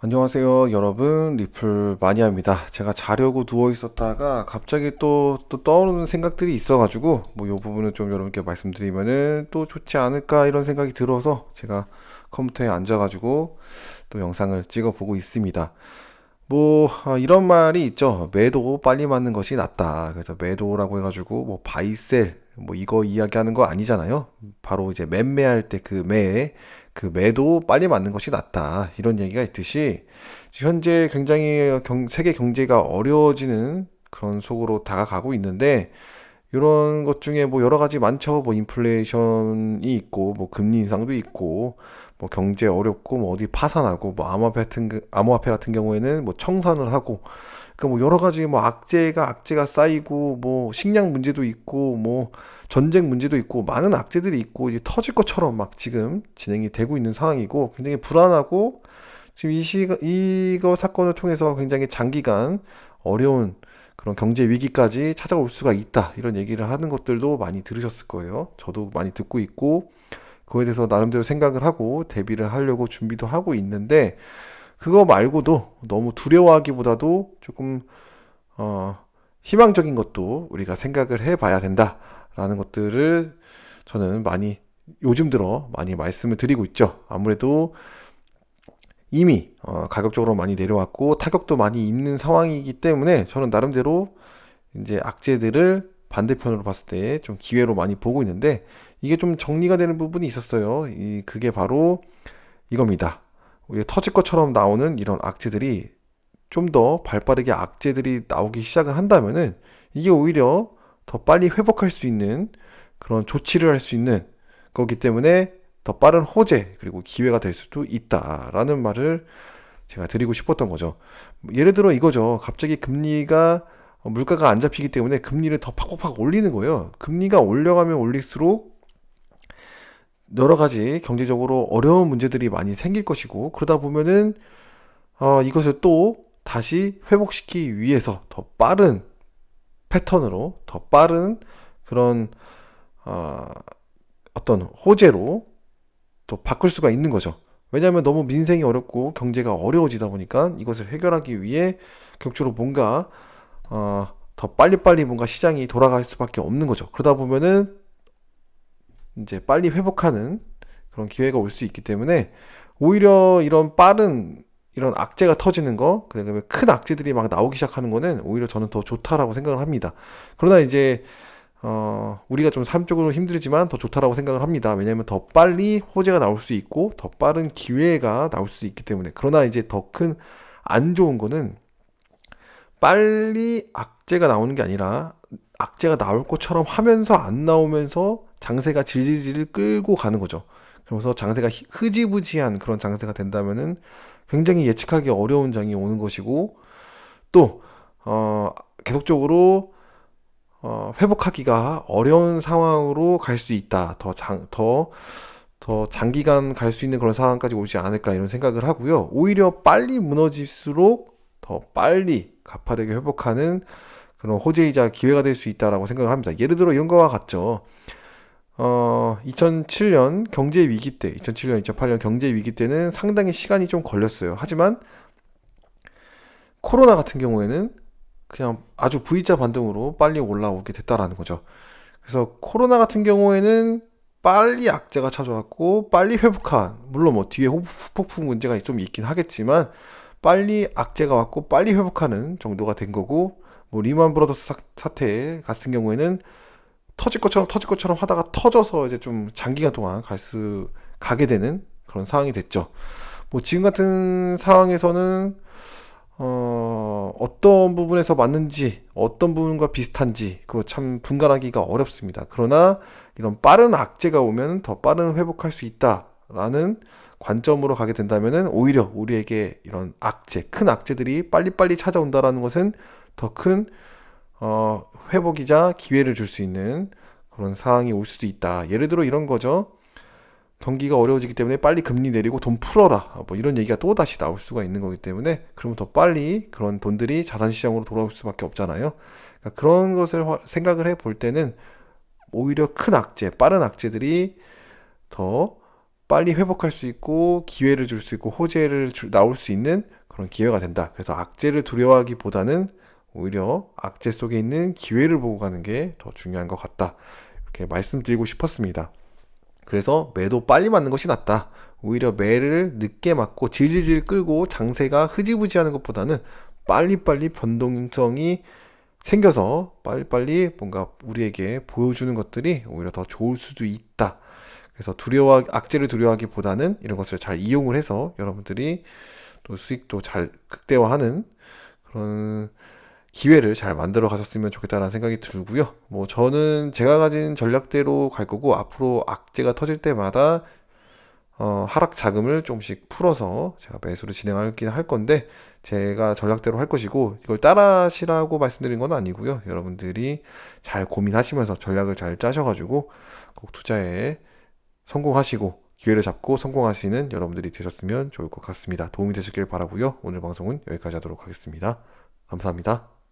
안녕하세요, 여러분. 리플 마니아입니다. 제가 자려고 누워 있었다가 갑자기 또, 또 떠오르는 생각들이 있어 가지고, 뭐, 요 부분을 좀 여러분께 말씀드리면은 또 좋지 않을까 이런 생각이 들어서 제가 컴퓨터에 앉아 가지고 또 영상을 찍어 보고 있습니다. 뭐, 아, 이런 말이 있죠. 매도 빨리 맞는 것이 낫다. 그래서 매도라고 해가지고, 뭐, 바이셀, 뭐, 이거 이야기하는 거 아니잖아요. 바로 이제 매매할 때 그 매, 그 매도 빨리 맞는 것이 낫다. 이런 얘기가 있듯이, 현재 굉장히 경, 세계 경제가 어려워지는 그런 속으로 다가가고 있는데, 이런 것 중에 뭐 여러 가지 많죠. 뭐 인플레이션이 있고, 뭐 금리 인상도 있고, 뭐 경제 어렵고, 뭐 어디 파산하고, 뭐 암호화폐 같은 그- 암호화폐 같은 경우에는 뭐 청산을 하고, 그러니까 뭐 여러 가지 뭐 악재가 악재가 쌓이고, 뭐 식량 문제도 있고, 뭐 전쟁 문제도 있고, 많은 악재들이 있고 이제 터질 것처럼 막 지금 진행이 되고 있는 상황이고, 굉장히 불안하고, 지금 이 시, 이거 사건을 통해서 굉장히 장기간 어려운 그런 경제 위기까지 찾아올 수가 있다. 이런 얘기를 하는 것들도 많이 들으셨을 거예요. 저도 많이 듣고 있고, 그거에 대해서 나름대로 생각을 하고 대비를 하려고 준비도 하고 있는데, 그거 말고도 너무 두려워하기보다도 조금, 어, 희망적인 것도 우리가 생각을 해 봐야 된다라는 것들을 저는 많이 요즘 들어 많이 말씀을 드리고 있죠. 아무래도 이미 어, 가격적으로 많이 내려왔고 타격도 많이 입는 상황이기 때문에 저는 나름대로 이제 악재들을 반대편으로 봤을 때 좀 기회로 많이 보고 있는데 이게 좀 정리가 되는 부분이 있었어요. 이 그게 바로 이겁니다. 우리 터질 것처럼 나오는 이런 악재들이 좀 더 발빠르게 악재들이 나오기 시작을 한다면은 이게 오히려 더 빨리 회복할 수 있는 그런 조치를 할 수 있는 거기 때문에 더 빠른 호재 그리고 기회가 될 수도 있다라는 말을 제가 드리고 싶었던 거죠. 예를 들어 이거죠. 갑자기 금리가 어, 물가가 안 잡히기 때문에 금리를 더 팍팍팍 올리는 거예요. 금리가 올려가면 올릴수록 여러 가지 경제적으로 어려운 문제들이 많이 생길 것이고 그러다 보면은 어, 이것을 또 다시 회복시키기 위해서 더 빠른 패턴으로 더 빠른 그런 어, 어떤 호재로 또 바꿀 수가 있는 거죠. 왜냐하면 너무 민생이 어렵고 경제가 어려워지다 보니까 이것을 해결하기 위해 격주로 뭔가 어, 더 빨리빨리 뭔가 시장이 돌아갈 수밖에 없는 거죠. 그러다 보면은 이제 빨리 회복하는 그런 기회가 올 수 있기 때문에 오히려 이런 빠른 이런 악재가 터지는 거, 그다음에 큰 악재들이 막 나오기 시작하는 거는 오히려 저는 더 좋다라고 생각을 합니다. 그러나 이제 어, 우리가 좀 삶적으로 힘들지만 더 좋다라고 생각을 합니다. 왜냐하면 더 빨리 호재가 나올 수 있고 더 빠른 기회가 나올 수 있기 때문에. 그러나 이제 더 큰 안 좋은 거는 빨리 악재가 나오는 게 아니라 악재가 나올 것처럼 하면서 안 나오면서 장세가 질질질 끌고 가는 거죠. 그러면서 장세가 히- 흐지부지한 그런 장세가 된다면은 굉장히 예측하기 어려운 장이 오는 것이고 또 어, 계속적으로 어, 회복하기가 어려운 상황으로 갈 수 있다. 더 장, 더, 더 장기간 갈 수 있는 그런 상황까지 오지 않을까 이런 생각을 하고요. 오히려 빨리 무너질수록 더 빨리 가파르게 회복하는 그런 호재이자 기회가 될 수 있다라고 생각을 합니다. 예를 들어 이런 거와 같죠. 어, 2007년 경제 위기 때, 2007년, 2008년 경제 위기 때는 상당히 시간이 좀 걸렸어요. 하지만 코로나 같은 경우에는 그냥 아주 V자 반등으로 빨리 올라오게 됐다라는 거죠. 그래서 코로나 같은 경우에는 빨리 악재가 찾아왔고 빨리 회복한 물론 뭐 뒤에 후- 후폭풍 문제가 좀 있긴 하겠지만 빨리 악재가 왔고 빨리 회복하는 정도가 된 거고 뭐 리만 브라더스 사- 사태 같은 경우에는 터질 것처럼 터질 것처럼 하다가 터져서 이제 좀 장기간 동안 갈 수 가게 되는 그런 상황이 됐죠. 뭐 지금 같은 상황에서는 어, 어떤 부분에서 맞는지, 어떤 부분과 비슷한지, 그거 참 분간하기가 어렵습니다. 그러나 이런 빠른 악재가 오면 더 빠른 회복할 수 있다 라는 관점으로 가게 된다면은 오히려 우리에게 이런 악재, 큰 악재들이 빨리빨리 찾아온다라는 것은 더 큰, 어, 회복이자 기회를 줄 수 있는 그런 상황이 올 수도 있다. 예를 들어 이런 거죠. 경기가 어려워지기 때문에 빨리 금리 내리고 돈 풀어라. 뭐 이런 얘기가 또 다시 나올 수가 있는 거기 때문에 그러면 더 빨리 그런 돈들이 자산시장으로 돌아올 수밖에 없잖아요. 그러니까 그런 것을 화- 생각을 해 볼 때는 오히려 큰 악재, 빠른 악재들이 더 빨리 회복할 수 있고 기회를 줄 수 있고 호재를 줄- 나올 수 있는 그런 기회가 된다. 그래서 악재를 두려워하기보다는 오히려 악재 속에 있는 기회를 보고 가는 게 더 중요한 것 같다. 이렇게 말씀드리고 싶었습니다. 그래서 매도 빨리 맞는 것이 낫다. 오히려 매를 늦게 맞고 질질질 끌고 장세가 흐지부지하는 것보다는 빨리빨리 변동성이 생겨서 빨리빨리 뭔가 우리에게 보여주는 것들이 오히려 더 좋을 수도 있다. 그래서 두려워, 악재를 두려워하기보다는 이런 것을 잘 이용을 해서 여러분들이 또 수익도 잘 극대화하는 그런 기회를 잘 만들어 가셨으면 좋겠다라는 생각이 들고요. 뭐 저는 제가 가진 전략대로 갈 거고 앞으로 악재가 터질 때마다 어, 하락 자금을 조금씩 풀어서 제가 매수를 진행하긴 할 건데 제가 전략대로 할 것이고 이걸 따라하시라고 말씀드린 건 아니고요. 여러분들이 잘 고민하시면서 전략을 잘 짜셔가지고 꼭 투자에 성공하시고 기회를 잡고 성공하시는 여러분들이 되셨으면 좋을 것 같습니다. 도움이 되셨길 바라고요. 오늘 방송은 여기까지 하도록 하겠습니다. 감사합니다.